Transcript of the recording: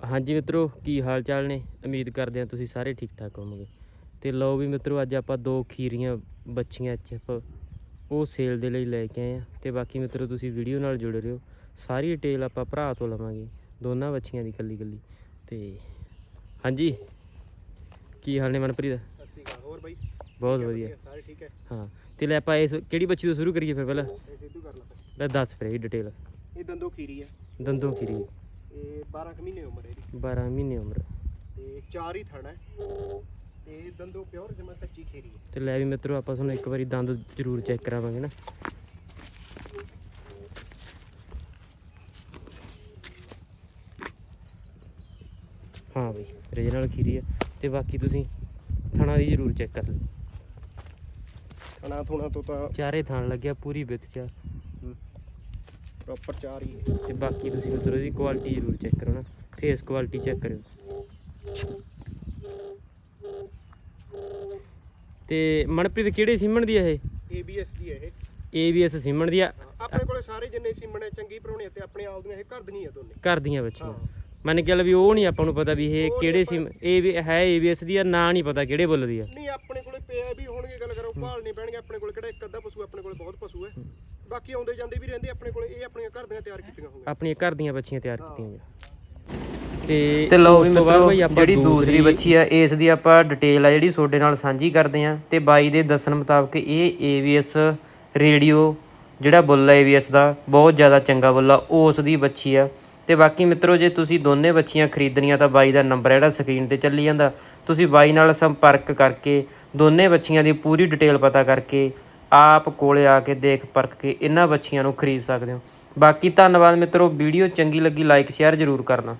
ਹਾਂਜੀ ਮਿੱਤਰੋ ਕੀ ਹਾਲ ਚਾਲ ਨੇ? ਉਮੀਦ ਕਰਦੇ ਹਾਂ ਤੁਸੀਂ ਸਾਰੇ ਠੀਕ ਠਾਕ ਹੋਵੋਗੇ। ਤੇ ਲਓ ਵੀ ਮਿੱਤਰੋ ਅੱਜ ਆਪਾਂ ਦੋ ਖੀਰੀਆਂ ਬੱਚੀਆਂ ਐਚਐਫ ਉਹ ਸੇਲ ਦੇ ਲਈ ਲੈ ਕੇ ਆਏ ਆ ਤੇ ਬਾਕੀ ਮਿੱਤਰੋ ਤੁਸੀਂ ਵੀਡੀਓ ਨਾਲ ਜੁੜੇ ਰਹੋ। ਸਾਰੀ ਡਿਟੇਲ ਆਪਾਂ ਭਰਾ ਤੋਂ ਲਵਾਂਗੇ ਦੋਨਾਂ ਬੱਚੀਆਂ ਦੀ ਕੱਲੀ ਕੱਲੀ ਤੇ ਹਾਂਜੀ ਕੀ ਹਾਲ ਨੇ ਮਨਪ੍ਰੀਤ? ਅੱਸੀ ਗਾ ਹੋਰ ਬਾਈ? ਬਹੁਤ ਵਧੀਆ। ਸਾਰੇ ਠੀਕ ਹੈ? ਹਾਂ ਤੇ ਲੈ ਆਪਾਂ ਇਸ ਕਿਹੜੀ ਬੱਚੀ ਤੋਂ ਸ਼ੁਰੂ ਕਰੀਏ ਫਿਰ ਪਹਿਲਾਂ? ਇਹ ਸਿੱਧੂ ਕਰ ਲਾ ਦੱਸ ਫਿਰ ਇਹ ਡਿਟੇਲ। ਇਹ ਦੰਦੋ ਖੀਰੀ ਹੈ। ਦੰਦੋਂ ਖੀਰੀ। 12 ਕੁ ਮਹੀਨੇ ਉਮਰ ਹੈ ਇਹਦੀ। 12 ਮਹੀਨੇ ਉਮਰ। ਤੇ ਚਾਰ ਹੀ ਥਣ ਹੈ। ਤੇ ਦੰਦੋ ਪਿਓਰ ਜਮਾ ਕੱਚੀ ਖੀਰੀ ਹੈ। ਤੇ ਲੈ ਵੀ ਮਿੱਤਰੋ ਆਪਾਂ ਤੁਹਾਨੂੰ ਇੱਕ ਵਾਰੀ ਦੰਦ ਜ਼ਰੂਰ ਚੈੱਕ ਕਰਾਵਾਂਗੇ ਨਾ। ਹਾਂ ਬਈ ਰੀਜਨਲ ਖੀਰੀ ਹੈ ਤੇ ਬਾਕੀ ਤੁਸੀਂ ਥਣਾ ਦੀ ਜ਼ਰੂਰ ਚੈੱਕ ਕਰ ਲਓ। ਥਣਾ ਥੁਣਾ ਤੋਂ ਤਾਂ ਚਾਰੇ ਥਣ ਲੱਗਿਆ ਪੂਰੀ ਵਿੱਥ ਚ। ਪ੍ਰੋਪਰ ਚਾਰ ਹੀ ਹੈ। ਤੇ ਬਾਕੀ ਤੁਸੀਂ ਮਿੱਤਰੋ ਦੀ ਕੁਆਲਿਟੀ ਜ਼ਰੂਰ ਚੈੱਕ ਕਰੋ ਨਾ। ਫੇਸ ਕੁਆਲਿਟੀ ਚੈੱਕ ਕਰਿਓ। ਤੇ ਮਨਪ੍ਰੀਤ ਕਿਹੜੇ ਸੀਮਣ ਦੀ ਹੈ ਇਹ? ABS ਦੀ ਹੈ ਇਹ। ABS ਸੀਮਣ ਦੀ ਆ। ਆਪਣੇ ਕੋਲੇ ਸਾਰੇ ਜਿੰਨੇ ਸੀਮਣ ਹੈ ਚੰਗੀ ਭਰੋਣੇ ਤੇ ਆਪਣੇ ਆਪ ਦੀਆਂ ਇਹ ਘਰ ਦੀਆਂ ਦੋਨੇ। ਘਰ ਦੀਆਂ ਬੱਚੀਆਂ ਮੰਨ ਕੇ ਵੀ ਉਹ ਨਹੀਂ ਆਪਾਂ ਨੂੰ ਪਤਾ ਵੀ ਇਹ ਕਿਹੜੇ ਸਿਮ ਇਹ ਵੀ ਹੈ ABS ਦੀ ਆ ਨਾਂ ਨਹੀਂ ਪਤਾ ਕਿਹੜੇ ਬੁੱਲ ਦੀ ਆ। ਨਹੀਂ ਆਪਣੇ ਕੋਲੇ ਪਿਆ ਵੀ ਹੋਣਗੇ ਗੱਲ ਕਰੋ ਭਾਲ ਨਹੀਂ ਪੈਣਗੇ ਆਪਣੇ ਕੋਲੇ ਕਿਹੜਾ ਇੱਕ ਅੱਧਾ ਪਸ਼ੂ ਆਪਣੇ ਕੋਲੇ ਬਹੁਤ ਪਸ਼ੂ ਹੈ। ਬਾਕੀ ਆਉਂਦੇ ਜਾਂਦੇ ਵੀ ਰਹਿੰਦੇ ਆਪਣੇ ਕੋਲੇ ਇਹ ਆਪਣੀਆਂ ਘਰ ਦੀਆਂ ਤਿਆਰ ਕੀਤੀਆਂ ਹੋਈਆਂ। ਆਪਣੀਆਂ ਘਰ ਦੀਆਂ ਬੱਚੀਆਂ ਤਿਆਰ। ਕੀਤੀਆਂ ਜੀ ਤੇ ਤੇ ਲਓ ਉਸ ਤੋਂ ਬਾਅਦ ਮਿੱਤਰੋ ਬਈ ਆਪਾਂ ਜਿਹੜੀ ਦੂਸਰੀ ਬੱਚੀ ਆ ਇਸ ਦੀ ਆਪਾਂ ਡਿਟੇਲ ਆ ਜਿਹੜੀ ਤੁਹਾਡੇ ਨਾਲ ਸਾਂਝੀ ਕਰਦੇ ਆ ਤੇ ਬਾਈ ਦੇ ਦੱਸਣ ਮੁਤਾਬਕ ਇਹ AVS ਰੇਡੀਓ ਜਿਹੜਾ ਬੁੱਲ ਆ AVS ਦਾ ਬਹੁਤ ਜ਼ਿਆਦਾ ਚੰਗਾ ਬੁੱਲ ਆ ਉਸ ਦੀ ਬੱਚੀ ਆ। ਤੇ ਬਾਕੀ ਮਿੱਤਰੋ ਜੇ ਤੁਸੀਂ ਦੋਨੇ ਬੱਚੀਆਂ ਖਰੀਦਣੀਆਂ ਤਾਂ ਬਾਈ ਦਾ ਨੰਬਰ ਜਿਹੜਾ ਸਕਰੀਨ ਤੇ ਚੱਲੀ ਜਾਂਦਾ। ਤੁਸੀਂ ਬਾਈ ਨਾਲ ਸੰਪਰਕ ਕਰਕੇ ਦੋਨੇ ਬੱਚੀਆਂ ਦੀ ਪੂਰੀ ਡਿਟੇਲ ਪਤਾ ਕਰਕੇ ਆਪ ਕੋਲੇ ਆ ਕੇ ਦੇਖ ਪਰਖ ਕੇ ਇਹਨਾਂ ਬੱਚੀਆਂ ਨੂੰ ਖਰੀਦ ਸਕਦੇ ਹੋ। ਬਾਕੀ ਧੰਨਵਾਦ ਮਿੱਤਰੋ, ਵੀਡੀਓ ਚੰਗੀ ਲੱਗੀ ਲਾਈਕ ਸ਼ੇਅਰ ਜ਼ਰੂਰ ਕਰਨਾ।